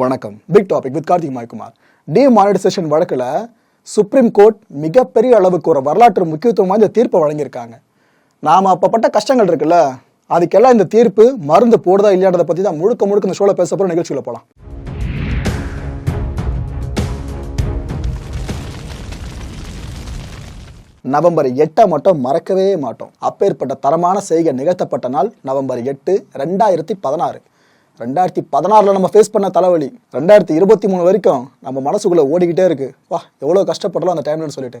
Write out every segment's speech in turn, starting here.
வணக்கம். Big topic with Karthik Maikumar. Demonetisation வழக்கில் supreme court மிகப்பெரிய அளவுக்கு ஒரு வரலாற்று முக்கியத்துவம் வாய்ந்த தீர்ப்பை வழங்கியிருக்காங்க. நாம் அப்பப்பட்ட கஷ்டங்கள் இருக்குல்ல அதுக்கெல்லாம் இந்த தீர்ப்பு மருந்து போடுதா இல்லையான்றதை பற்றி தான் முழுக்க முழுக்க இந்த ஷோவில் பேச போகிற நிகழ்ச்சியில் போகலாம் நவம்பர் எட்டை மட்டும் மறக்கவே மாட்டோம். அப்பேற்பட்ட தரமான செய்கை நிகழ்த்தப்பட்ட நாள் நவம்பர் எட்டு ரெண்டாயிரத்தி பதினாறு. ரெண்டாயிரத்தி பதினாறில் நம்ம ஃபேஸ் பண்ண தலைவலி. ரெண்டாயிரத்தி இருபத்தி மூணு வரைக்கும் நம்ம மனசுக்குள்ளே ஓடிக்கிட்டே இருக்கு. வா எவ்வளோ கஷ்டப்படலாம் அந்த டைம்லன்னு சொல்லிட்டு.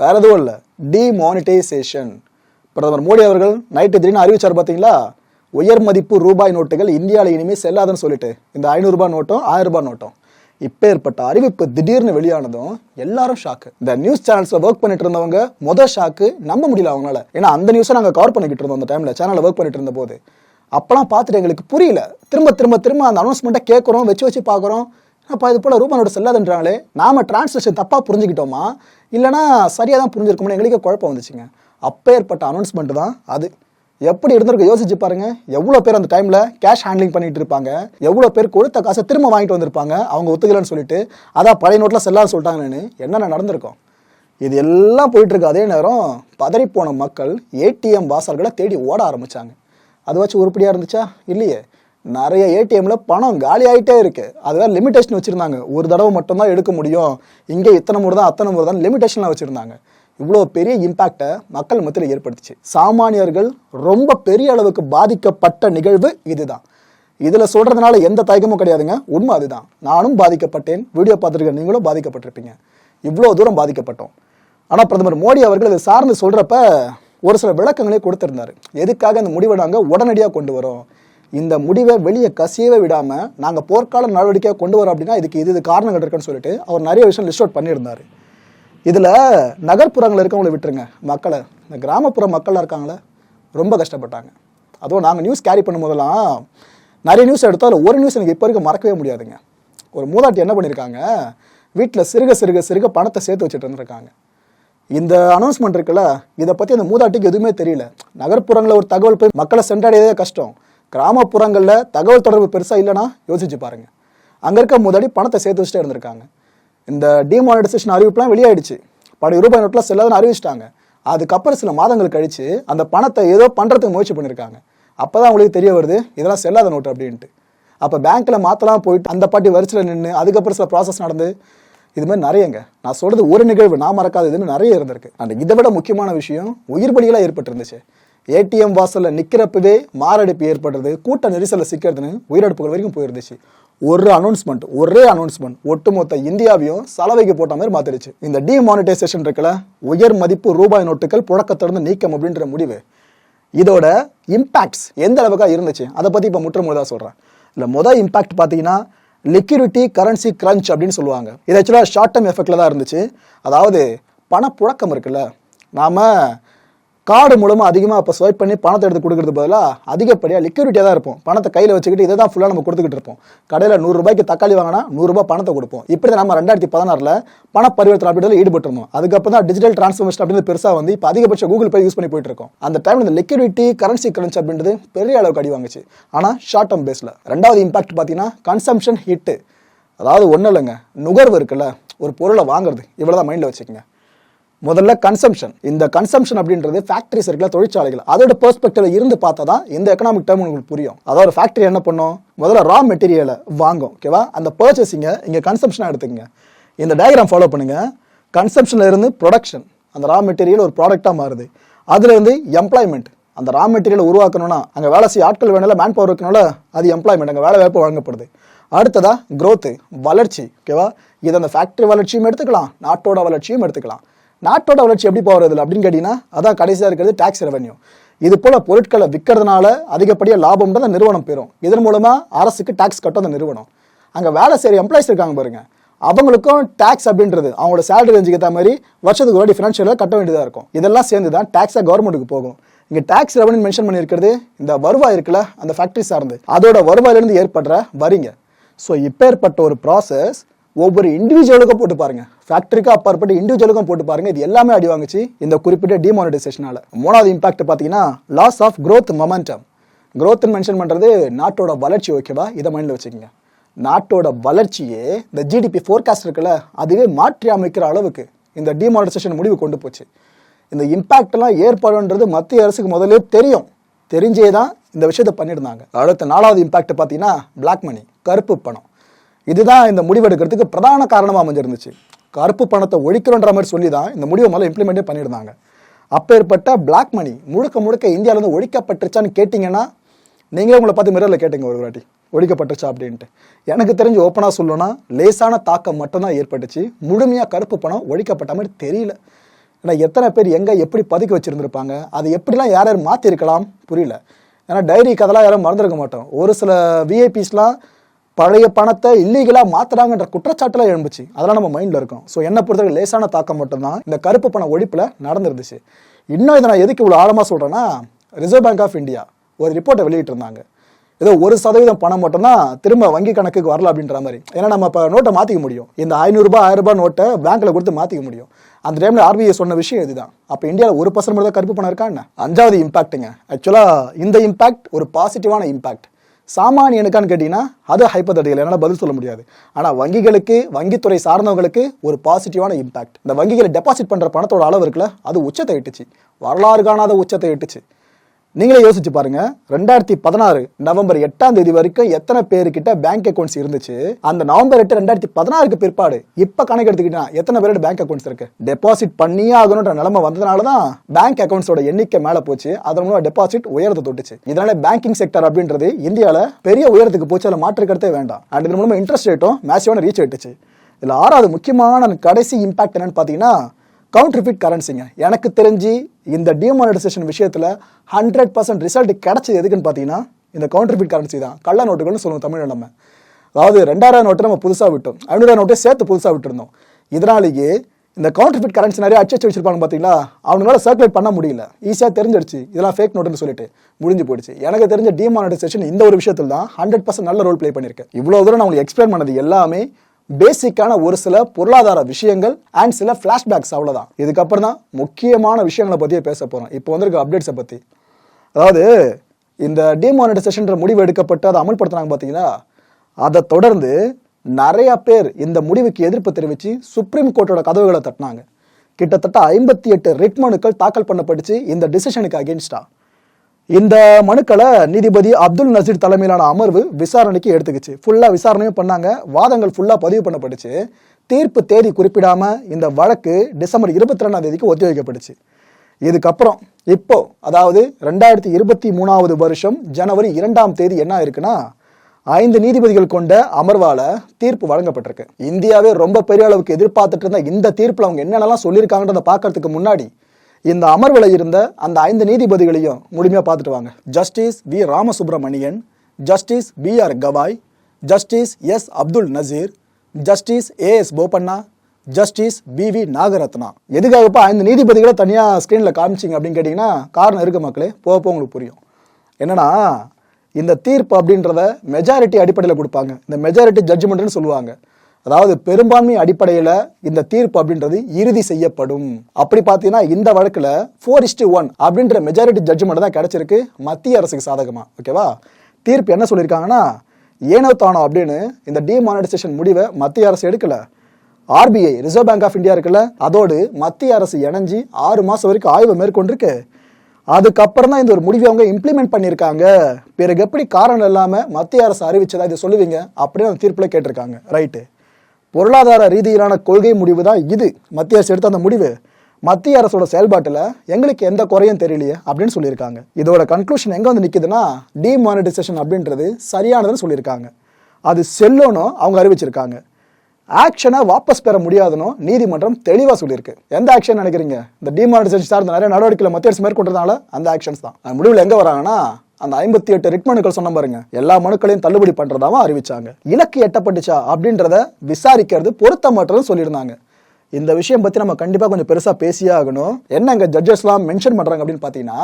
வேற எதுவும் இல்லை. டிமானிட்டைசேஷன் பிரதமர் மோடி அவர்கள் நைட்டு திடீர்னு அறிவிச்சார் பார்த்தீங்களா உயர் மதிப்பு ரூபாய் நோட்டுகள் இந்தியாவில் இனிமேல் செல்லாதுன்னு சொல்லிட்டு. இந்த ஐநூறுரூபா நோட்டும் ஆயிரம் ரூபாய் நோட்டும். இப்பேற்பட்ட அறிவிப்பு திடீர்னு வெளியானதும் எல்லாரும் ஷாக்கு இந்த நியூஸ் சேனல்ஸில் ஒர்க் பண்ணிட்டு இருந்தவங்க மொதல் ஷாக்கு நம்ப முடியல அவங்களால. ஏன்னா அந்த நியூஸை நாங்கள் கவர் பண்ணிக்கிட்டு இருந்தோம் அந்த டைமில் சேனலில் ஒர்க் பண்ணிட்டு இருந்த போது. அப்போலாம் பார்த்துட்டு எங்களுக்கு புரியல. திரும்ப திரும்ப திரும்ப அந்த அனௌன்ஸ்மெண்ட்டை கேட்குறோம் வச்சு வச்சு பார்க்குறோம். அப்போ இது போல் ரூபானோட செல்லாதுன்றாங்களே. நாம டிரான்ஸ்லேஷன் தப்பாக புரிஞ்சுக்கிட்டோமா? இல்லைனா சரியாக தான் புரிஞ்சிருக்கோம்னு எங்களுக்கே குழப்பம் வந்துச்சுங்க. அப்பேற்பட்ட அனௌன்ஸ்மெண்ட் தான் அது. எப்படி இருந்திருக்கு? யோசிச்சு பாருங்க. எவ்வளோ பேர் அந்த டைமில் கேஷ் ஹேண்ட்லிங் பண்ணிட்டு இருப்பாங்க. எவ்வளோ பேர் கொடுத்த காசை திரும்ப வாங்கிட்டு வந்திருப்பாங்க. அவங்க ஒத்துக்கலன்னு சொல்லிட்டு அதான் பழைய நோட்டில் செல்லான்னு சொல்லிட்டாங்கன்னு என்னென்ன நடந்திருக்கும்? இது எல்லாம் போயிட்டுருக்கு அதே நேரம் பதறிப்போன மக்கள் ஏடிஎம் வாசல்களை தேடி ஓட ஆரம்பிச்சாங்க. அதுவாச்சும் உருப்படியாக இருந்துச்சா? இல்லையே. நிறைய ஏடிஎம்ல பணம் காலி ஆகிட்டே இருக்கு. அதுதான் லிமிடேஷன் வச்சுருந்தாங்க. ஒரு தடவை மட்டும்தான் எடுக்க முடியும். இங்கே இத்தனை முறை தான் அத்தனை முறை தான் லிமிடேஷன்லாம் வச்சுருந்தாங்க. இவ்வளோ பெரிய இம்பேக்டை மக்கள் மத்தியில் ஏற்படுத்துச்சு. சாமானியர்கள் ரொம்ப பெரிய அளவுக்கு பாதிக்கப்பட்ட நிகழ்வு இதுதான். இதில் சொல்கிறதுனால எந்த தயக்கமும் கிடையாதுங்க. உண்மை அதுதான். நானும் பாதிக்கப்பட்டேன். வீடியோ பார்த்துருக்க நீங்களும் பாதிக்கப்பட்டிருப்பீங்க. இவ்வளோ தூரம் பாதிக்கப்பட்டோம். ஆனால் பிரதமர் மோடி அவர்கள் இதை சார்ந்து சொல்கிறப்ப ஒரு சில விளக்கங்களே கொடுத்துருந்தாரு. எதுக்காக இந்த முடிவை நாங்கள் உடனடியாக கொண்டு வரோம்? இந்த முடிவை வெளியே கசியவே விடாமல் நாங்கள் போர்க்கால நடவடிக்கையாக கொண்டு வரோம் அப்படின்னா இதுக்கு இது இது காரணங்கள் இருக்குன்னு சொல்லிட்டு அவர் நிறைய விஷயம் லிஸ்ட் அவுட் பண்ணியிருந்தார். இதில் நகர்ப்புறங்களில் இருக்கவங்களை விட்டுருங்க. மக்களை இந்த கிராமப்புற மக்கள்லாம் இருக்காங்களே ரொம்ப கஷ்டப்பட்டாங்க. அதுவும் நாங்கள் நியூஸ் கேரி பண்ணும் போதெல்லாம் நிறைய நியூஸ் எடுத்தோம் அதில் ஒரு நியூஸ் எனக்கு இப்போ வரைக்கும் மறக்கவே முடியாதுங்க. ஒரு மூதாட்டி என்ன பண்ணியிருக்காங்க வீட்டில் சிறுக சிறுக சிறுக பணத்தை சேர்த்து வச்சுட்டு இருந்திருக்காங்க. இந்த அனௌன்ஸ்மெண்ட் இருக்குல்ல இதை பற்றி அந்த மூதாட்டிக்கு எதுவுமே தெரியல. நகர்ப்புறங்களில் ஒரு தகவல் போய் மக்களை சென்றடையதே கஷ்டம். கிராமப்புறங்களில் தகவல் தொடர்பு பெருசாக இல்லைன்னா யோசிச்சு பாருங்கள் அங்கே இருக்க மூதாடி பணத்தை சேர்த்து வச்சுட்டே இருந்திருக்காங்க. இந்த டிமானிட்டைசேஷன் அறிவிப்புலாம் வெளியாயிடுச்சு. பழைய ரூபாய் நோட்டில் செல்லாதுன்னு அறிவிச்சிட்டாங்க. அதுக்கப்புறம் சில மாதங்கள் கழித்து அந்த பணத்தை ஏதோ பண்ணுறதுக்கு முயற்சி பண்ணியிருக்காங்க அப்போ தான் அவங்களுக்கு தெரிய வருது இதெல்லாம் செல்லாத நோட்டு அப்படின்ட்டு. அப்போ பேங்க்கில் மாற்றலாம் போயிட்டு அந்த பாட்டி வரிசையில் நின்று அதுக்கப்புறம் சில ப்ராசஸ் நடந்து இது மாதிரி நிறையங்க. நான் சொல்றது ஒரு நிகழ்வு நான் மறக்காத இதுன்னு நிறைய இருந்திருக்கு. அந்த இதை விட முக்கியமான விஷயம் உயிர் பலியெல்லாம் ஏற்பட்டிருந்துச்சு. ஏடிஎம் வாசலில் நிற்கிறப்பவே மாரடைப்பு ஏற்படுறது கூட்ட நெரிசலில் சிக்கிறதுன்னு உயிரிழப்புகள் வரைக்கும் போயிருந்துச்சு. ஒரு அனௌன்ஸ்மெண்ட் ஒரே அனௌன்ஸ்மெண்ட் ஒட்டுமொத்த இந்தியாவையும் சலவைக்கு போட்ட மாதிரி மாத்திடுச்சு. இந்த டிமானிட்டைசேஷன் இருக்குல்ல உயர் மதிப்பு ரூபாய் நோட்டுகள் புழக்கத்திலிருந்து நீக்கம் அப்படின்ற முடிவு. இதோட இம்பாக்ட்ஸ் எந்த அளவுக்காக இருந்துச்சு அதை பற்றி இப்போ முற்றுமுழுதாக சொல்கிறேன் இல்லை மொதல் இம்பேக்ட் இம்பாக்ட் பார்த்தீங்கன்னா லிக்விடிட்டி கரன்சி கிரன்ச் அப்படின்னு சொல்லுவாங்க. இது ஆக்சுவலாக ஷார்ட் டேர்ம் எஃபெக்டில் தான் இருந்துச்சு. அதாவது பணப்புழக்கம் இருக்குல்ல. நாம் கார்டு மூலமா அதிகமாக இப்போ ஸ்வைப் பண்ணி பணத்தை எடுத்து கொடுக்கறது பதிலாக அதிகப்படியாக லிக்யூரிட்டியாக தான் இருப்போம். பணத்தை கையில் வச்சுக்கிட்டு இதை தான் ஃபுல்லாக நம்ம கொடுத்துக்கிட்டு இருப்போம். கடையில் நூறுரூபாய்க்கு தக்காளி வாங்கினா நூறுரூபா பணத்தை கொடுப்போம். இப்படி தான் நம்ம ரெண்டாயிரத்தி பதினாறில் பண பரிவர்த்தனை அப்படின்றத ஈடுபட்டிருந்தோம் அதுக்கப்புறம் தான் டிஜிட்டல் டிரான்ஸ்ஃபர்மேஷன் அப்படின்னு பெருசாக வந்து இப்போ அதிகபட்ச கூகுள் பே யூஸ் பண்ணி போயிட்டு இருக்கோம். அந்த டைம்ல இந்த லிக்விடிட்டி கரன்சி கரன்சி அப்படின்றது பெரிய அளவுக்கு அடி வாங்குச்சு. ஆனால் ஷார்ட் டேர்ம் பேஸில் ரெண்டாவது இம்பாக்ட் பார்த்தீங்கன்னா கன்சம்ஷன் ஹிட்டு அதாவது ஒன்றும் இல்லைங்க நுகர்வு இருக்குல்ல ஒரு பொருளை வாங்குறது. இவ்வளோ தான் மைண்டில் வச்சுக்கோங்க. முதல்ல கன்சம்ஷன் இந்த கன்சம்ஷன் அப்படின்றது ஃபேக்டரிஸ் இருக்குல்ல தொழிற்சாலைகள். அதோட பெர்ஸ்பெக்டிவ்ல இருந்து பார்த்தா தான் இந்த எக்கனாமிக் டேர்ம் உங்களுக்கு புரியும். அதாவது ஃபேக்டரி என்ன பண்ணும்? முதல்ல ரா மெட்டீரியலை வாங்கும் ஓகேவா அந்த பர்ச்சேசிங்கை இங்கே கன்சம்ஷனாக எடுத்துக்கங்க. இந்த டயக்ராம் ஃபாலோ பண்ணுங்க. கன்சம்ஷன்ல இருந்து ப்ரொடக்ஷன் அந்த ரா மெட்டீரியல் ஒரு ப்ராடக்டாக மாறுது. அதுலேருந்து எம்ப்ளாய்மெண்ட் அந்த ரா மெட்டீரியல் உருவாக்கணும்னா அங்கே வேலை செய்ய ஆட்கள் வேணும்ல மேன் பவர் இருக்கணும்ல அது எம்ப்ளாய்மெண்ட் அங்கே வேலை வாய்ப்பு வழங்கப்படுது. அடுத்ததாக க்ரோத்து வளர்ச்சி ஓகேவா இது அந்த ஃபேக்டரி வளர்ச்சியும் எடுத்துக்கலாம் நாட்டோட வளர்ச்சியும் எடுத்துக்கலாம். நாட்டோட வளர்ச்சி எப்படி போகிறது அப்படின்னு கேட்டிங்கன்னா அதான் கடைசியாக இருக்கிறது டேக்ஸ் ரெவன்யூ இது போல பொருட்களை விற்கிறதுனால அதிகப்படியாக லாபம் தான் அந்த நிறுவனம் பெறும். இதன் மூலமாக அரசுக்கு டேக்ஸ் கட்டும் அந்த நிறுவனம். அங்கே வேலை செய்கிற எம்ப்ளாயிஸ் இருக்காங்க பாருங்கள் அவங்களுக்கும் டேக்ஸ் அப்படின்றது அவங்களோட சேலரி ரேஞ்சுக்கு ஏற்ற மாதிரி வருஷத்துக்கு ஒரு ஃபினான்ஷியலாக கட்ட வேண்டியதாக இருக்கும். இதெல்லாம் சேர்ந்து தான் டேக்ஸாக கவர்மெண்ட்டுக்கு போகும். இங்கே டேக்ஸ் ரெவன்யூ மென்ஷன் பண்ணியிருக்கிறது இந்த வருவாய் இருக்குல்ல அந்த ஃபேக்ட்ரி சார்ந்து. அதோட வருவாயிலிருந்து ஏற்படுற வரிங்க. ஸோ இப்போ ஏற்பட்ட ஒரு ப்ராசஸ் ஒவ்வொரு இண்டிவிஜுவலுக்கும் போட்டு பாருங்க. ஃபேக்டரிக்கு அப்பாற்பட்டு இண்டிவிஜுவலுக்கும் போட்டு பாருங்க. இது எல்லாமே அடி வாங்குச்சு இந்த குறிப்பிட்ட டிமானிட்டைசேஷனால மூணாவது இம்பாக்ட் பார்த்தீங்கன்னா loss of growth momentum growth mention பண்றது நாட்டோட வளர்ச்சி ஓகேவா இதை மைண்டில் வச்சுக்கோங்க. நாட்டோட வளர்ச்சியே இந்த ஜிடிபி ஃபோர்காஸ்ட் இருக்குல்ல அதுவே மாற்றி அமைக்கிற அளவுக்கு இந்த டிமானிட்டைசேஷன் முடிவு கொண்டு போச்சு. இந்த இம்பேக்ட்லாம் ஏற்பாடுன்றது மத்திய அரசுக்கு முதல்ல தெரியும். தெரிஞ்சே தான் இந்த விஷயத்தை பண்ணியிருந்தாங்க. அடுத்த நாலாவது இம்பாக்ட் பார்த்தீங்கன்னா பிளாக் மணி கருப்பு பணம். இதுதான் இந்த முடிவெடுக்கிறதுக்கு பிரதான காரணமாக அமைஞ்சிருந்துச்சு. கருப்பு பணத்தை ஒழிக்கிறோன்ற மாதிரி சொல்லி தான் இந்த முடிவை முதல்ல இம்ப்ளிமெண்ட்டே பண்ணியிருந்தாங்க. அப்பேற்பட்ட பிளாக் மணி முழுக்க முழுக்க இந்தியாவிலேருந்து ஒழிக்கப்பட்டுருச்சான்னு கேட்டிங்கன்னா நீங்களே உங்களை பார்த்து மிரரில் கேட்டீங்க ஒரு வாட்டி. ஒழிக்கப்பட்டுச்சா அப்படின்ட்டு. எனக்கு தெரிஞ்சு ஓப்பனாக சொல்லணும்னா லேசான தாக்கம் மட்டும்தான் ஏற்பட்டுச்சு. முழுமையாக கருப்பு பணம் ஒழிக்கப்பட்ட மாதிரி தெரியல. ஏன்னா எத்தனை பேர் எங்கே எப்படி பதுக்கி வச்சுருந்துருப்பாங்க? அது எப்படிலாம் யார் யார் மாற்றிருக்கலாம் புரியல. ஏன்னா டைரி கதெல்லாம் யாரும் மறந்துருக்க மாட்டோம். ஒரு சில விஐபிஸ்லாம் பழைய பணத்தை இல்லீகலாக மாத்துறாங்கன்ற குற்றச்சாட்டுலாம் எழும்புச்சு. அதெல்லாம் நம்ம மைண்டில் இருக்கும். ஸோ என்ன பொறுத்தவரை லேசான தாக்கம் மட்டும்தான் இந்த கருப்பு பண ஒழிப்பில் நடந்துருந்துச்சு. இன்னும் இதை நான் எதுக்கு இவ்வளோ ஆழமாக சொல்கிறேன்னா ரிசர்வ் பேங்க் ஆஃப் இந்தியா ஒரு ரிப்போர்ட்டை வெளியிட்டிருந்தாங்க. ஏதோ ஒரு சதவீதம் பணம் மட்டும்தான் திரும்ப வங்கி கணக்குக்கு வரல அப்படின்ற மாதிரி. ஏன்னா நம்ம இப்போ நோட்டை மாற்றிக்க முடியும். இந்த ஐநூறுரூபா ஆயிரம் ரூபாய் நோட்டை பேங்க்கில் கொடுத்து மாற்றிக்க முடியும். அந்த டைமில் ஆர்பிஐ சொன்ன விஷயம் இதுதான். அப்போ இந்தியாவில் ஒரு பர்சன்ட் மட்டும் கருப்பு பணம் இருக்கா என்ன? அஞ்சாவது இம்பாக்ட்டுங்க ஆக்சுவலாக இந்த இம்பாக்ட் ஒரு பாசிட்டிவான இம்பாக்ட் சாமானியனுக்கான்னு கேட்டிங்கன்னா அது ஹைப்பத்தட்டிகள் என்னால் பதில் சொல்ல முடியாது. ஆனால் வங்கிகளுக்கு வங்கித்துறை சார்ந்தவங்களுக்கு ஒரு பாசிட்டிவான இம்பாக்ட் இந்த வங்கிகளை டெபாசிட் பண்ணுற பணத்தோட அளவு இருக்குல்ல அது உச்சத்தை எட்டுச்சு. வரலாறு காணாத உச்சத்தை எட்டுச்சு. நீங்களே யோசிச்சு பாருங்க. ரெண்டாயிரத்தி பதினாறு நவம்பர் எட்டாம் தேதி வரைக்கும் எத்தனை பேருக்கிட்ட பேங்க் அக்கௌண்ட்ஸ் இருந்துச்சு? அந்த நவம்பர் எட்டு ரெண்டாயிரத்தி பதினாறுக்கு பிற்பாடு இப்ப கணக்கு எடுத்துக்கிட்டா எத்தனை பேரோட பேங்க் அக்கௌண்ட்ஸ் இருக்கு? டெபாசிட் பண்ணியே ஆகணுன்ற நிலைமை வந்ததுனால தான் பேங்க் அக்கௌண்ட்ஸோட எண்ணிக்கை மேல போச்சு. அதன் மூலம் டெபாசிட் உயரத்தை தொட்டுச்சு. இதனால பேங்கிங் செக்டர் அப்படின்றது இந்தியாவில் பெரிய உயரத்துக்கு போச்சு. அதில் மாற்று வேண்டாம். அண்ட் இதன் மூலமா இன்ட்ரெஸ்ட் ரேட்டும் மேசிவான ரீச் ஆயிட்டுச்சு. இதில் ஆறாவது முக்கியமான கடைசி இம்பாக்ட் என்னன்னு பார்த்தீங்கன்னா கவுண்டர்ஃபிட் கரன்சிங்க எனக்கு தெரிஞ்சு இந்த டிமானிட்டைசேஷன் விஷயத்தில் ஹண்ட்ரட் பர்சன்ட் ரிசல்ட் கிடைச்சது எதுக்குன்னு பார்த்தீங்கன்னா இந்த கவுண்டர்ஃபிட் கரன்சி தான். கள்ள நோட்டுகள்னு சொல்லுவோம் தமிழ் நம்ம. அதாவது ரெண்டாயிரம் நோட்டு நம்ம புதுசாக விட்டோம். ஐநூறு நோட்டே சேர்த்து புதுசாக விட்டுருந்தோம். இதனாலேயே இந்த கவுண்டர்ஃபிட் கரன்சி நிறைய அச்சு வச்சிருப்பாங்க பார்த்தீங்களா அவங்களால சர்க்குலேட் பண்ண முடியல. ஈஸியாக தெரிஞ்சிடுச்சு. இதெல்லாம் ஃபேக் நோட்டுன்னு சொல்லிட்டு முடிஞ்சு போயிடுச்சு. எனக்கு தெரிஞ்ச டிமானிட்டைசேஷன் இந்த ஒரு விஷயத்தில் தான் ஹண்ட்ரட் பர்சன்ட் நல்ல ரோல் ப்ளே பண்ணியிருக்கேன் இவ்வளோ தூரம் நான் உங்களுக்கு எக்ஸ்பிளைன் பண்ணது எல்லாமே பேசிக்கான ஒரு சில பொருளாதார விஷயங்கள் அண்ட் சில ஃப்ளாஷ்பேக்ஸ் அவ்வளோதான் இதுக்கப்புறம் தான் முக்கியமான விஷயங்களை பற்றியே பேச போகிறோம் இப்போ வந்திருக்க அப்டேட்ஸை பற்றி அதாவது இந்த டிமானிட்டைசேஷன்ற முடிவு எடுக்கப்பட்டு அதை அமல்படுத்துனாங்க பார்த்தீங்களா அதை தொடர்ந்து நிறைய பேர் இந்த முடிவுக்கு எதிர்ப்பு தெரிவித்து சுப்ரீம் கோர்ட்டோட கதவுகளை தட்டினாங்க. கிட்டத்தட்ட ஐம்பத்தி எட்டு ரிட் மனுக்கள் தாக்கல் பண்ணப்பட்டுச்சு இந்த டிசிஷனுக்கு அகேன்ஸ்டாக இந்த மனுக்களை நீதிபதி அப்துல் நசீர் தலைமையிலான அமர்வு விசாரணைக்கு எடுத்துக்கிச்சு. ஃபுல்லாக விசாரணையும் பண்ணாங்க. வாதங்கள் ஃபுல்லாக பதிவு பண்ணப்பட்டுச்சு. தீர்ப்பு தேதி குறிப்பிடாம இந்த வழக்கு டிசம்பர் இருபத்தி ரெண்டாம் தேதிக்கு ஒத்தி வைக்கப்பட்டுச்சு இதுக்கப்புறம் இப்போ அதாவது ரெண்டாயிரத்தி இருபத்தி மூணாவது வருஷம் ஜனவரி இரண்டாம் தேதி என்ன இருக்குன்னா ஐந்து நீதிபதிகள் கொண்ட அமர்வால தீர்ப்பு வழங்கப்பட்டிருக்கு. இந்தியாவே ரொம்ப பெரிய அளவுக்கு எதிர்பார்த்துட்டு இருந்த இந்த தீர்ப்பில் அவங்க என்னென்னலாம் சொல்லியிருக்காங்கன்றதை பார்க்கறதுக்கு முன்னாடி இந்த அமர்வில் இருந்த அந்த ஐந்து நீதிபதிகளையும் முழுமையாக பார்த்துட்டு வாங்க. Justice V Ramasubramanian Justice B R Gavai Justice S Abdul Nazeer Justice A S Bopanna Justice B V Nagarathna எதுக்காகப்பா ஐந்து நீதிபதிகளை தனியாக ஸ்க்ரீனில் காமிச்சிங்க அப்படின்னு கேட்டிங்கன்னா காரணம் இருக்கு மக்களே. போக போக உங்களுக்கு புரியும். என்னென்னா இந்த தீர்ப்பு அப்படின்றத மெஜாரிட்டி அடிப்படையில் கொடுப்பாங்க. இந்த மெஜாரிட்டி ஜட்ஜ்மெண்ட்னு சொல்லுவாங்க. அதாவது பெரும்பான்மை அடிப்படையில் இந்த தீர்ப்பு அப்படின்றது இறுதி செய்யப்படும். அப்படி பார்த்தீங்கன்னா இந்த வழக்கில் ஃபோர் இஸ்டி ஒன் அப்படின்ற மெஜாரிட்டி ஜட்ஜ்மெண்ட் தான் கிடைச்சிருக்கு. மத்திய அரசுக்கு சாதகமா ஓகேவா? தீர்ப்பு என்ன சொல்லியிருக்காங்கன்னா ஏனோ தானோ அப்படின்னு இந்த டிமானிட்டைசேஷன் முடிவை மத்திய அரசு எடுக்கல. RBI reserve bank of India இருக்குல்ல அதோடு மத்திய அரசு இணைஞ்சி ஆறு மாசம் வரைக்கும் ஆய்வு மேற்கொண்டிருக்கு. அதுக்கப்புறம் தான் இந்த ஒரு முடிவை அவங்க இம்ப்ளிமெண்ட் பண்ணியிருக்காங்க. பிறகு எப்படி காரணம் இல்லாமல் மத்திய அரசு அறிவிச்சதா இதை சொல்லுவீங்க அப்படின்னு அந்த தீர்ப்பில் கேட்டிருக்காங்க ரைட்டு பொருளாதார ரீதியிலான கொள்கை முடிவு தான் இது. மத்திய அரசு எடுத்த அந்த முடிவு. மத்திய அரசோட செயல்பாட்டில் எங்களுக்கு எந்த குறையும் தெரியலையே அப்படின்னு சொல்லியிருக்காங்க. இதோட கன்க்ளூஷன் எங்கே வந்து நிற்குதுன்னா டிமானிட்டைசேஷன் அப்படின்றது சரியானதுன்னு சொல்லியிருக்காங்க. அது செல்லணும் அவங்க அறிவிச்சிருக்காங்க. ஆக்ஷனை வாபஸ் பெற முடியாதுன்னு நீதிமன்றம் தெளிவாக சொல்லியிருக்கு. எந்த ஆக்ஷன் நினைக்கிறீங்க? இந்த டிமானிட்டைசேஷன் சார்ந்த நிறைய நடவடிக்கைகளை மத்திய அரசு மேற்கொண்டதுனால அந்த ஆக்ஷன்ஸ் தான். அந்த முடிவில் எங்கே வராங்கன்னா அந்த ஐம்பத்தி எட்டு ரிட் மனுக்கள் சொன்ன பாருங்க. எல்லா மனுக்களையும் தள்ளுபடி பண்றதாவும் அறிவிச்சாங்க. இலக்கு எட்டப்பட்டுச்சா அப்படின்றத விசாரிக்கிறது பொருத்தமற்றதும் சொல்லியிருந்தாங்க. இந்த விஷயம் பத்தி நம்ம கண்டிப்பா கொஞ்சம் பெருசா பேசியே ஆகணும். என்ன இங்க ஜட்ஜஸ்லாம் மென்ஷன் பண்றாங்க அப்படின்னு பாத்தீங்கன்னா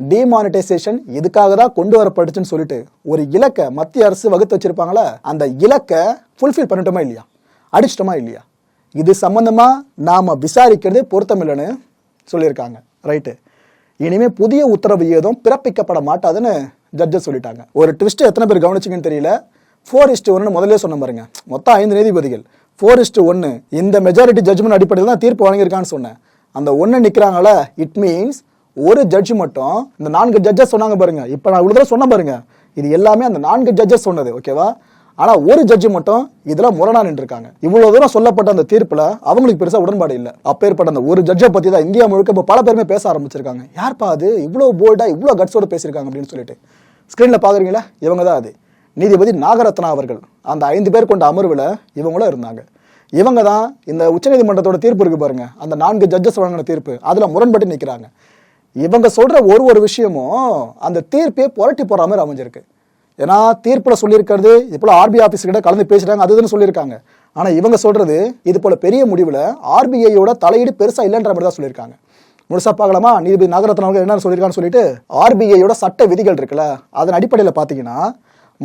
டிமானிட்டைசேஷன் இதுக்காக தான் கொண்டு வரப்பட்டுச்சுன்னு சொல்லிட்டு ஒரு இலக்கை மத்திய அரசு வகுத்து வச்சிருப்பாங்களா அந்த இலக்கை ஃபுல்ஃபில் பண்ணிட்டோமா இல்லையா? அடிச்சிட்டோமா இல்லையா? இது சம்பந்தமா நாம விசாரிக்கிறது பொருத்தம் இல்லைன்னு சொல்லியிருக்காங்க. ரைட்டு இனிமே புதிய உத்தரவு ஏதும் பிறப்பிக்கப்பட மாட்டாதுன்னு ஜட்ஜஸ் சொல்லிட்டாங்க. ஒரு ட்விஸ்ட் எத்தனை பேர் கவனிச்சிங்கன்னு தெரியல. ஃபோர் இஸ்ட் ஒன்னு முதல்ல சொன்ன பாருங்க. மொத்தம் ஐந்து நீதிபதிகள். ஃபோர் இஸ்ட் ஒன்று இந்த மெஜாரிட்டி ஜட்ஜ்மெண்ட் அடிப்படையில் தான் தீர்ப்பு வழங்கியிருக்கான்னு சொன்னேன். அந்த ஒன்று நிற்கிறாங்கள இட் மீன்ஸ் ஒரு ஜட்ஜ் மட்டும் இந்த நான்கு ஜட்ஜஸ் சொன்னாங்க பாருங்க. இப்போ நான் இவ்வளோ தடவை சொன்னேன் பாருங்க. இது எல்லாமே அந்த நான்கு ஜட்ஜஸ் சொன்னது ஓகேவா ஆனா ஒரு ஜட்ஜி மட்டும் இதுல முரணா நின்றுருக்காங்க. இவ்வளவு தூரம் சொல்லப்பட்ட அந்த தீர்ப்புல அவங்களுக்கு பெருசா உடன்பாடு இல்ல. அப்பேற்பட்ட அந்த ஒரு ஜட்ஜை பத்தி தான் இந்தியா முழுக்க இப்போ பல பேருமே பேச ஆரம்பிச்சிருக்காங்க. யார்ப்பா அது? இவ்வளவு போல்டா இவ்வளவு கட்ஸோட பேசியிருக்காங்க அப்படின்னு சொல்லிட்டு. ஸ்கிரீன்ல பாக்குறீங்களா? இவங்க தான் அது. நீதிபதி நாகரத்னா அவர்கள் அந்த ஐந்து பேர் கொண்ட அமர்வுல இவங்களும் இருந்தாங்க. இவங்க தான் இந்த உச்சநீதிமன்றத்தோட தீர்ப்பு இருக்கு பாருங்க. அந்த நான்கு ஜட்ஜஸ் வழங்கின தீர்ப்பு. அதுல முரண்பட்டு நிற்கிறாங்க இவங்க சொல்ற ஒரு ஒரு விஷயமும் அந்த தீர்ப்பே புரட்டி போற மாதிரி அமைஞ்சிருக்கு. ஏன்னா தீர்ப்பில் சொல்லியிருக்கிறது இது போல் ஆர்பிஐ ஆஃபீஸ் கிட்ட கலந்து பேசுகிறாங்க அது இதுன்னு சொல்லியிருக்காங்க. ஆனால் இவங்க சொல்கிறது இது போல் பெரிய முடிவில் ஆர்பிஐயோட தலையீடு பெருசாக இல்லைன்ற மாதிரி தான் சொல்லியிருக்காங்க. முழுசா பார்க்கலாமா? நீதிபதி நாகரத்ன அவர்கள் என்ன சொல்லியிருக்கான்னு சொல்லிட்டு ஆர்பிஐயோட சட்ட விதிகள் இருக்குல்ல அதன் அடிப்படையில் பார்த்தீங்கன்னா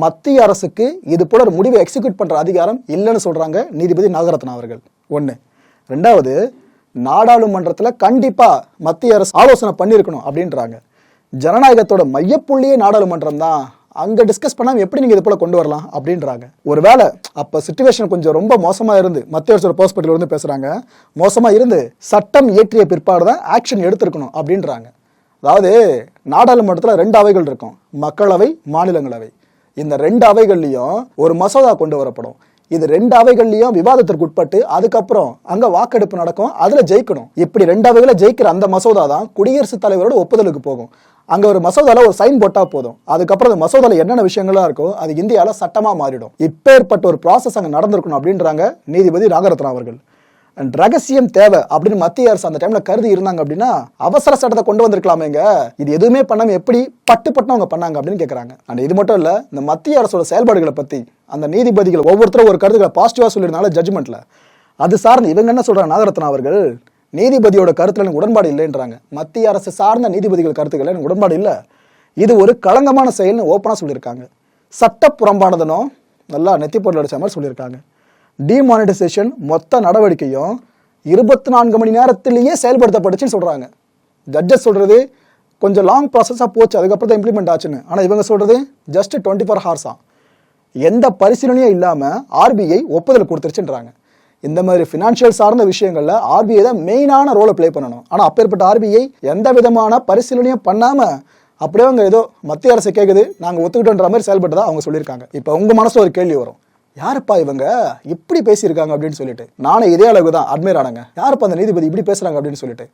மத்திய அரசுக்கு இது போல ஒரு முடிவை எக்ஸிக்யூட் பண்ணுற அதிகாரம் இல்லைன்னு சொல்கிறாங்க நீதிபதி நாகரத்ன அவர்கள். ஒன்று ரெண்டாவது நாடாளுமன்றத்தில் கண்டிப்பாக மத்திய அரசு ஆலோசனை பண்ணியிருக்கணும் அப்படின்றாங்க. ஜனநாயகத்தோட மையப்புள்ளியே நாடாளுமன்றம் தான் அங்க டிஸ்கஸ் பண்ணாம எப்படி நீங்க இது போல கொண்டு வரலாம் அப்படின்றாங்க. ஒருவேளை அப்ப சுச்சுவேஷன் கொஞ்சம் ரொம்ப மோசமா இருந்து மத்திய அரசோட ஹாஸ்பிட்டல் இருந்து பேசுறாங்க. மோசமா இருந்து சட்டம் இயற்றிய பிற்பாடு தான் ஆக்ஷன் எடுத்திருக்கணும் அப்படின்றாங்க. அதாவது நாடாளுமன்றத்தில் ரெண்டு அவைகள் இருக்கும். மக்களவை மாநிலங்களவை. இந்த ரெண்டு அவைகள்லையும் ஒரு மசோதா கொண்டு வரப்படும். இது ரெண்டு அவைகள்லையும் விவாதத்திற்கு உட்பட்டு அதுக்கப்புறம் அங்க வாக்கெடுப்பு நடக்கும் அதுல ஜெயிக்கணும். இப்படி ரெண்டு அவைகளை ஜெயிக்கிற அந்த மசோதா தான் குடியரசுத் தலைவரோட ஒப்புதலுக்கு போகும். அங்க ஒரு மசோதால ஒரு சைன் போட்டா போதும். அதுக்கப்புறம் அந்த மசோதால என்னென்ன விஷயங்களா இருக்கோ அது இந்தியால சட்டமா மாறிடும். இப்பேற்பட்ட ஒரு ப்ராசஸ் அங்க நடந்திருக்கணும் அப்படின்றாங்க நீதிபதி நாகரத்னா அவர்கள். அண்ட் ரகசியம் தேவை அப்படின்னு மத்திய அரசு அந்த டைம்ல கருதி இருந்தாங்க அப்படின்னா அவசர சட்டத்தை கொண்டு வந்திருக்கலாமேங்க இது எதுவுமே பண்ணாம எப்படி பட்டு பட்டு அவங்க பண்ணாங்க அப்படின்னு கேக்குறாங்க. அண்ட் இது மட்டும் இல்ல இந்த மத்திய அரசோட செயல்பாடுகளை பத்தி அந்த நீதிபதிகள் ஒவ்வொருத்தரும் ஒரு கருத்துக்களை பாசிட்டிவா சொல்லியிருந்தாலும் ஜட்ஜ்மெண்ட்ல அது சார்ந்து இவங்க என்ன சொல்கிறாங்க நாகரத்னா அவர்கள்? நீதிபதியோட கருத்துல எனக்கு உடன்பாடு இல்லைன்றாங்க. மத்திய அரசு சார்ந்த நீதிபதிகள் கருத்துக்கள் எனக்கு உடன்பாடு இல்லை. இது ஒரு களங்கமான செயல்னு ஓப்பனாக சொல்லியிருக்காங்க. சட்ட புறம்பானதனும் நல்லா நெத்திப்பொருள் அடிச்ச மாதிரி சொல்லியிருக்காங்க. டிமானிட்டைசேஷன் மொத்த நடவடிக்கையும் இருபத்தி நான்கு மணி நேரத்திலேயே செயல்படுத்தப்பட்டுச்சுன்னு சொல்கிறாங்க ஜட்ஜஸ் சொல்கிறது கொஞ்சம் லாங் ப்ராசஸாக போச்சு அதுக்கப்புறம் தான் இம்ப்ளிமெண்ட் ஆச்சுன்னு. ஆனால் இவங்க சொல்கிறது ஜஸ்ட் டுவெண்ட்டி ஃபோர் ஹவர்ஸாக எந்த பரிசீலனையும் இல்லாமல் ஆர்பிஐ ஒப்புதல் கொடுத்துருச்சுன்றாங்க. இந்த மாதிரி ஃபினான்ஷியல் சார்ந்த விஷயங்களில் ஆர்பிஐ தான் மெயினான ரோலை ப்ளே பண்ணணும். ஆனால் அப்பேற்பட்ட ஆர்பிஐ எந்த விதமான பரிசீலனையும் பண்ணாமல் அப்படியே அவங்க ஏதோ மத்திய அரசு கேட்குது நாங்கள் ஒத்துக்கிட்டோன்ற மாதிரி செயல்பட்டதா அவங்க சொல்லியிருக்காங்க. இப்போ உங்கள் மனசில் ஒரு கேள்வி வரும். யாருப்பா இவங்க? இப்படி பேசியிருக்காங்க அப்படின்னு சொல்லிட்டு. நானே இதே அளவுக்கு தான் அட்மையர் ஆனாங்க. யாருப்பா அந்த நீதிபதி இப்படி பேசுறாங்க அப்படின்னு சொல்லிட்டு.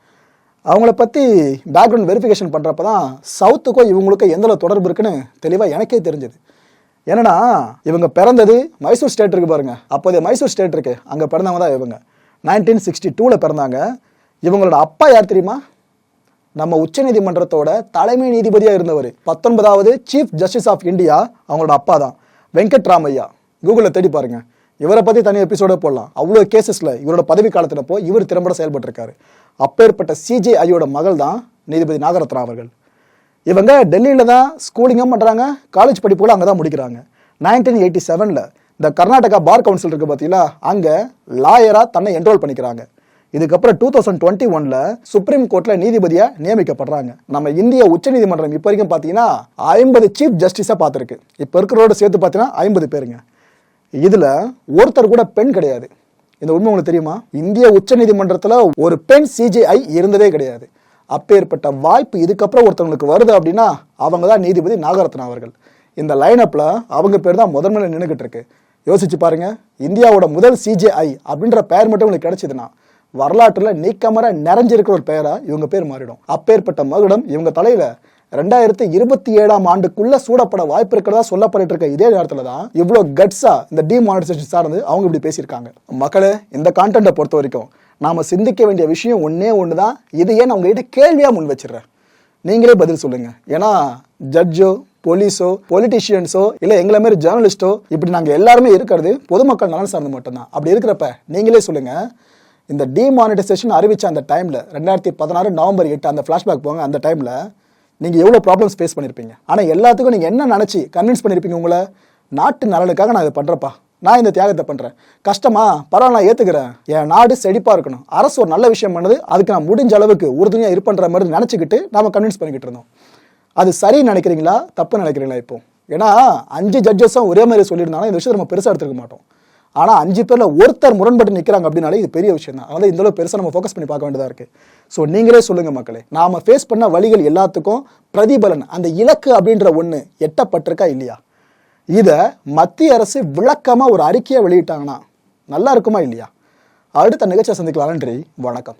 அவங்கள பற்றி பேக்ரவுண்ட் வெரிஃபிகேஷன் பண்ணுறப்ப தான் சவுத்துக்கும் இவங்களுக்கும் எந்தளவு தொடர்பு இருக்குன்னு தெளிவாக எனக்கே தெரிஞ்சது. என்னன்னா இவங்க பிறந்தது மைசூர் ஸ்டேட் இருக்கு பாருங்க. அப்போதைய மைசூர் ஸ்டேட் இருக்கு. அங்கே பிறந்தவங்க தான் இவங்க. நைன்டீன் சிக்ஸ்டி டூவில் பிறந்தாங்க. இவங்களோட அப்பா யார் தெரியுமா? நம்ம உச்சநீதிமன்றத்தோட தலைமை நீதிபதியாக இருந்தவர். பத்தொன்பதாவது சீஃப் ஜஸ்டிஸ் ஆஃப் இந்தியா அவங்களோட அப்பா தான். வெங்கட் ராமையா கூகுளில் தேடி பாருங்க. இவரை பற்றி தனி எபிசோட போடலாம். அவ்வளோ கேசஸில் இவரோட பதவி காலத்தில் போய் இவர் திறம்பட செயல்பட்டிருக்காரு. அப்பேற்பட்ட சிஜேஐயோட மகள் தான் நீதிபதி நாகரத்னா அவர்கள். இவங்க டெல்லியில் தான் ஸ்கூலிங்கும் பண்ணுறாங்க காலேஜ் படிப்புகளும் அங்கே தான் முடிக்கிறாங்க. நைன்டீன் எயிட்டி செவனில் இந்த கர்நாடகா பார் கவுன்சில் இருக்குது பார்த்தீங்களா அங்கே லாயராக தன்னை என்ரோல் பண்ணிக்கிறாங்க. இதுக்கப்புறம் டூ தௌசண்ட் டுவெண்ட்டி ஒன்ல சுப்ரீம் கோர்ட்ல நீதிபதியா நியமிக்கப்படுறாங்க. நம்ம இந்திய உச்சநீதிமன்றம் இப்போ வரைக்கும் பார்த்தீங்கன்னா ஐம்பது சீஃப் ஜஸ்டிஸா பார்த்துருக்கு இப்போ இருக்கிறோட சேர்த்து பார்த்தீங்கன்னா ஐம்பது பேருங்க. இதுல ஒருத்தர் கூட பெண் கிடையாது. இந்த உண்மை உங்களுக்கு தெரியுமா? இந்திய உச்சநீதிமன்றத்துல ஒரு பெண் சிஜிஐ இருந்ததே கிடையாது. அப்பேற்பட்ட வாய்ப்பு இதுக்கப்புறம் ஒருத்தவங்களுக்கு வருது அப்படின்னா அவங்க தான் நீதிபதி நாகரத்னா அவர்கள். இந்த லைனப்பில் அவங்க பேர் தான் முதன்மையில் நின்றுகிட்டு இருக்கு. யோசிச்சு பாருங்க இந்தியாவோட முதல் சிஜேஐ அப்படின்ற பெயர் மட்டும் உங்களுக்கு கிடைச்சதுன்னா வரலாற்றில் நீக்கமர நிறைஞ்சிருக்கிற ஒரு பெயரா இவங்க பேர் மாறிடும். அப்பேற்பட்ட மகுடம் இவங்க தலையில ரெண்டாயிரத்தி இருபத்தி ஏழாம் ஆண்டுக்குள்ள சூடப்பட வாய்ப்பு இருக்கிறதா சொல்லப்பட்டு இருக்க இதே நேரத்தில் தான் இவ்வளோ கட்ஸா இந்த டிமானிட்டைசேஷன் சார்ந்து அவங்க இப்படி பேசியிருக்காங்க. மக்களே இந்த கான்டென்ட்டை பொறுத்த வரைக்கும் நாம் சிந்திக்க வேண்டிய விஷயம் ஒன்றே ஒன்று தான் இது ஏன் உங்ககிட்ட கேள்வியாக முன் வச்சிடுறேன் நீங்களே பதில் சொல்லுங்கள் ஏன்னா ஜட்ஜோ போலீஸோ பொலிட்டிஷியன்ஸோ இல்லை எங்களை மாதிரி ஜேர்னலிஸ்ட்டோ இப்படி நாங்கள் எல்லாருமே இருக்கிறது பொதுமக்கள் நலன் சார்ந்து மட்டும்தான். அப்படி இருக்கிறப்ப நீங்களே சொல்லுங்கள் இந்த டிமானிட்டைசேஷன் அறிவித்த அந்த டைமில் ரெண்டாயிரத்தி பதினாறு நவம்பர் எட்டு அந்த ஃப்ளாஷ்பேக் போங்க அந்த டைமில் நீங்கள் எவ்வளோ ப்ராப்ளம்ஸ் ஃபேஸ் பண்ணிருப்பீங்க. ஆனால் எல்லாத்துக்கும் நீங்கள் என்ன நினச்சி கன்வின்ஸ் பண்ணியிருப்பீங்க உங்களை? நாட்டு நலனுக்காக நான் இதை பண்ணுறப்பா நான் இந்த தியாகத்தை பண்ணுறேன் கஷ்டமா? பரவாயில்ல நான் ஏற்றுக்கிறேன் என் நாடு செழிப்பாக இருக்கணும். அரசு ஒரு நல்ல விஷயம் பண்ணுது. அதுக்கு நான் முடிஞ்ச அளவுக்கு உறுதுணையாக இருப்பன்ற மாதிரி நினச்சிக்கிட்டு நாம் கன்வின்ஸ் பண்ணிக்கிட்டு இருந்தோம். அது சரின்னு நினைக்கிறீங்களா? தப்பு நினைக்கிறீங்களா இப்போ? ஏன்னா அஞ்சு ஜட்ஜஸும் ஒரே மாதிரி சொல்லியிருந்தாலும் இந்த விஷயத்தை நம்ம பெருசாக எடுத்துக்க மாட்டோம். ஆனால் அஞ்சு பேரில் ஒருத்தர் முரண்பட்டு நிற்கிறாங்க அப்படின்னாலே இது பெரிய விஷயம் தான். அதாவது இந்தளவு பெருசாக நம்ம ஃபோக்கஸ் பண்ணி பார்க்க வேண்டியதாக இருக்குது ஸோ நீங்களே சொல்லுங்கள் மக்களே. நாம் ஃபேஸ் பண்ண வழிகள் எல்லாத்துக்கும் பிரதிபலன். அந்த இலக்கு அப்படின்ற ஒன்று எட்டப்பட்டிருக்கா இல்லையா? இதை மத்திய அரசு விளக்கமாக ஒரு அறிக்கையை வெளியிட்டாங்கன்னா நல்லா இருக்குமா இல்லையா? அடுத்த நிகழ்ச்சியை சந்திக்கலாம். நன்றி. வணக்கம்.